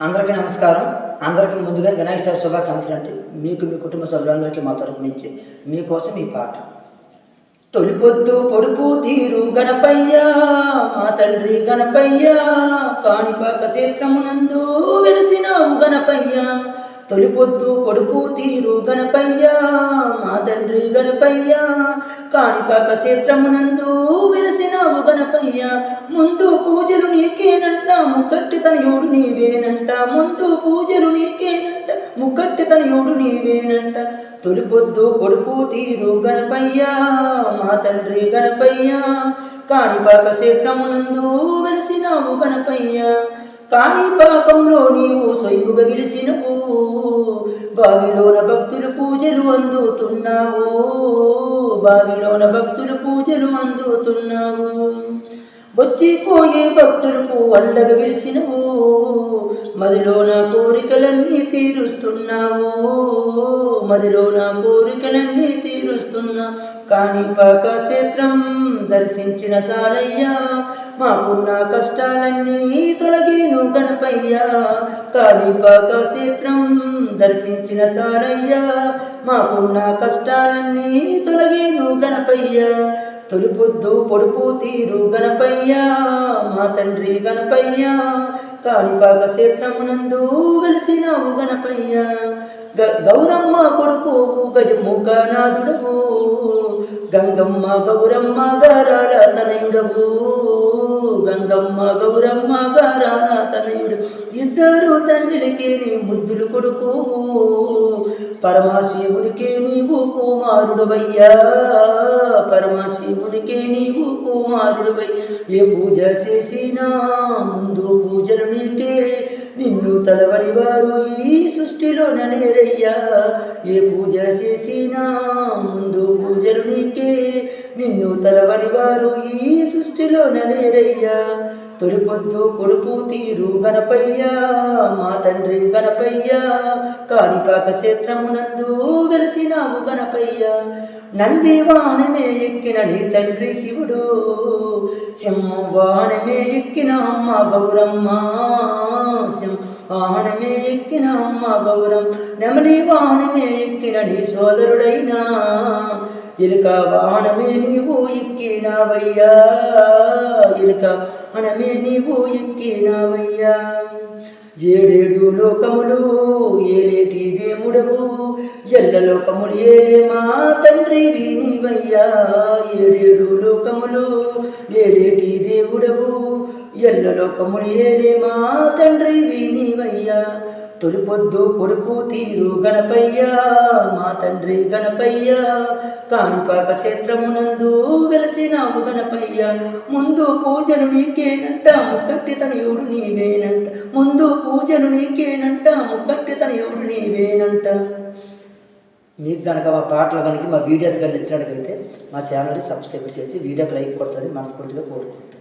అందరికీ నమస్కారం. అందరికీ ముందుగా వినాయక చవితి శుభాకాంక్షలు అండి. మీకు మీ కుటుంబ సభ్యులందరికీ మా తరపు నుంచి మీకోసం ఈ పాట. తొలిపొద్దు పొడుపు తీరు గణపయ్యా మా తండ్రి గణపయ్యా కాణిపాక క్షేత్రమునందు వెలిసినావు గణపయ్యా. తొలిపొద్దు పొడుపు తీరు గణపయ్యా మా తండ్రి గణపయ్యా కాణిపాక క్షేత్రమునందు వెలిసినావు గణపయ్యా. ముక్కట్టి తనయుడు నీవేనంట. ముందు పూజలు నీకేనంట. ముక్కట్టి తనయుడు నీవేనంట. తొలిపొద్దు పొడుపు తీరు గణపయ్య. మా తండ్రి గణపయ్య. కాణిపాక క్షేత్రమునందు వెలిసినావు గణపయ్య. కాణిపాకంలో నీవు సొయ్యుగా విలిసినవు బావిలోన భక్తులు పూజలు అందుతున్నావు. బావిలోన భక్తులు పూజలు అందుతున్నావు. వచ్చిపోయే భక్తులకు వండగ విలిసినవు నా కోరికలన్నీ తీరుస్తున్నావు. నా కోరికలన్నీ తీరుస్తున్నా. కాణిపాక క్షేత్రం దర్శించిన సారయ్యా మాకున్న కష్టాలన్నీ తొలగిను కనపయ్యా కానీ కాణిపాక క్షేత్రం దర్శించిన సారయ్యా మాకున్న కష్టాలన్నీ తొలగిను కనపయ్యా తొలిపొద్దు పొడుపు తీరు గణపయ్య మా తండ్రి గణపయ్య. కాణిపాక క్షేత్రమునందు కలిసినావు గణపయ్య. గ గౌరమ్మ కొడుకు గజముఖనాథుడవు గంగమ్మ గౌరమ్మ గారాల తనయుడవు. గంగమ్మ గౌరమ్మ గారాల తనయుడు. ఇద్దరు తండ్రికి నీ ముద్దులు కొడుకు పరమశివుడికి నీ కుమారుడవయ్యా పరమశివునికే నీవు కుమారుడవై ఏ పూజ చేసినా ముందు పూజలు నీకే. నిన్ను తలవని వారు ఈ సృష్టిలో ననేరయ్యా ఏ పూజ చేసినా ముందు పూజలు నీకే. నిన్ను తలవని వారు ఈ సృష్టిలో ననేరయ్యా తొలిపొద్దు కొడుపు తీరు గణపయ్య మా తండ్రి గణపయ్య. కాణిపాక క్షేత్రమునందు వెలిసినావు గణపయ్య. నంది వాహనమే ఎక్కిన నీ తండ్రి శివుడు. సింహ వాహనమే ఎక్కిన అమ్మ గౌరమ్మ. సింహ వాహనమే ఎక్కిన అమ్మ గౌరం నెమలి వాహనమే ఎక్కిన నీ సోదరుడైనా. ఇలుక వాహనమే నీవు ఎక్కినావయ్యా. ఇలుక మనమే నీవు ఎక్కినావయ్యా. ఏడేడు లోకములు ఏలేటి దేవుడవు. ఎల్ల లోకములు ఏలే మా తండ్రి నీవయ్యా. ఏడేడు లోకములు ఏలేటి దేవుడవు. ఎల్ల లోకములు ఏలే మా తండ్రి నీవయ్యా. తొలిపొద్దు కొడుకు తీరు గణపయ్య మా తండ్రి గణపయ్య. కాణిపాక క్షేత్రమునందు వెలసినావు గణపయ్య. ముందు పూజలు నీకేనంట ముక్కట్టి తనయుడు నీవేనంట. ముందు పూజలు నీకేనంట ముక్కట్టి తనయుడు నీవేనంట. మీకు కనుక మా పాటలు కనుక మా వీడియోస్ కనుక నచ్చినట్లయితే మా ఛానల్ని సబ్స్క్రైబ్ చేసి వీడియోకి లైక్ కొడతారని మనస్ఫూర్తిగా కోరుకుంటాను